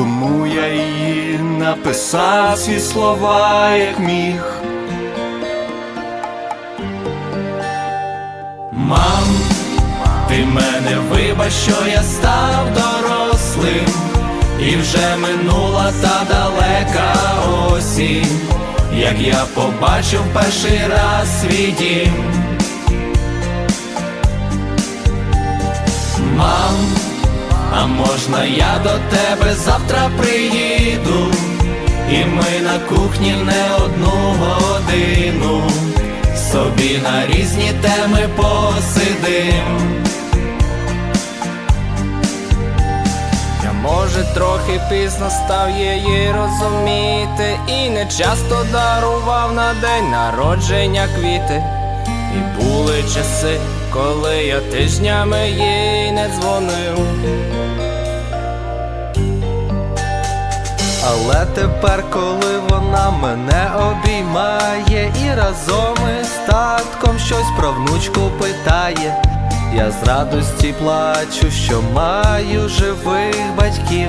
Тому я її написав ці слова, як міг. Мам, ти мене вибач, що я став дорослим, і вже минула та далека осінь, як я побачив перший раз свій дім. А можна я до тебе завтра приїду, і ми на кухні не одну годину. Собі на різні теми посидим. Я може трохи пізно став її розуміти. І не часто дарував на день народження квіти. І були часи, коли я тижнями їй не дзвонив. Але тепер, коли вона мене обіймає І разом із татком щось про внучку питає Я з радості плачу, що маю живих батьків.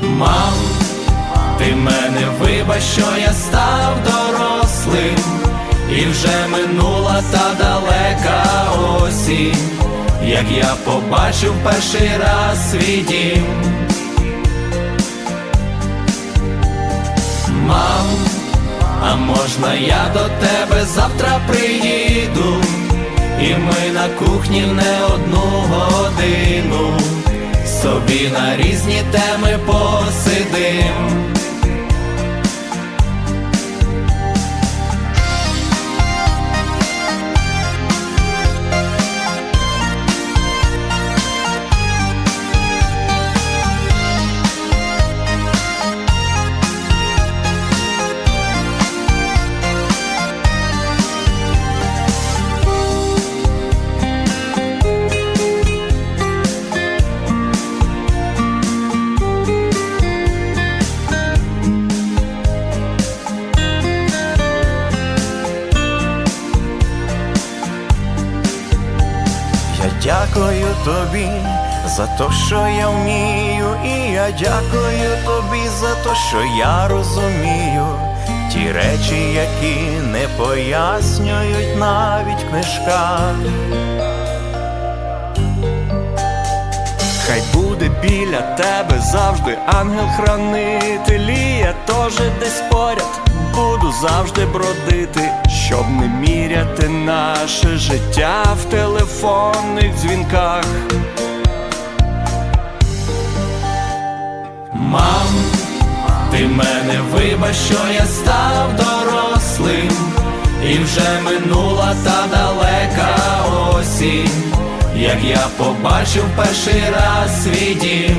Мам, мене вибач, що я став дорослим, і вже минула та далека осінь, як я побачив перший раз свій дім. Мам, а можна я до тебе завтра приїду, і ми на кухні не одну годину собі на різні теми посидим. Дякую тобі за те, що я вмію, і я дякую тобі за те, що я розумію ті речі, які не пояснюють навіть в книжках. Хай буде біля тебе завжди ангел-хранитель, і я теж десь поряд буду завжди бродити, щоб не міряти наше життя в телефонних дзвінках. Мам, ти мене вибач, що я став дорослим, і вже минула та далека осінь, як я побачив перший раз свій дім.